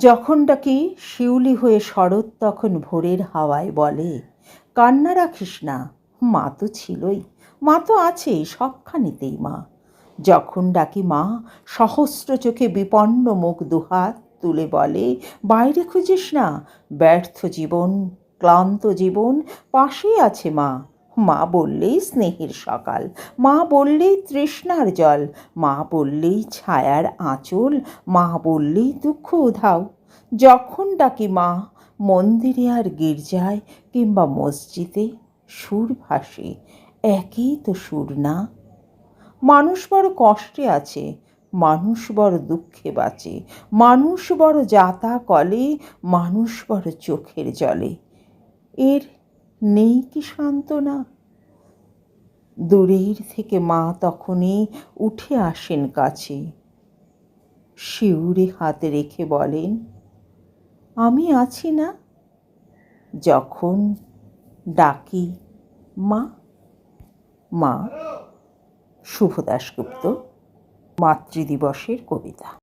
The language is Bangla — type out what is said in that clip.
যখন ডাকি শিউলি হয়ে শরৎ তখন ভোরের হাওয়ায় বলে, কান্না রাখিস না, মা তো ছিলই, মা তো আছেই সবখানিতেই মা। যখন ডাকি মা, সহস্র চোখে বিপন্ন মুখ দুহাত তুলে বলে, বাইরে খুঁজিস না, ব্যর্থ জীবন, ক্লান্ত জীবন, পাশেই আছে মা। মা বললেই স্নেহের সকাল, মা বললেই তৃষ্ণার জল, মা বললেই ছায়ার আঁচল, মা বললেই দুঃখ উধাও। যখন ডাকি মা, মন্দিরে আর গির্জায় কিংবা মসজিদে সুর ভাসে, একই তো সুর না। মানুষ বড় কষ্টে আছে, মানুষ বড় দুঃখে বাঁচে, মানুষ বড় যাতা কলে, মানুষ বড় চোখের জলে। এর নেই কি সান্ত্বনা? দূরের থেকে মা তখনই উঠে আসেন কাছে। শিউরে হাতে রেখে বলেন, আমি আছি না? যখন ডাকি, মা? মা শুভ দাশগুপ্ত মাতৃদিবসের কবিতা।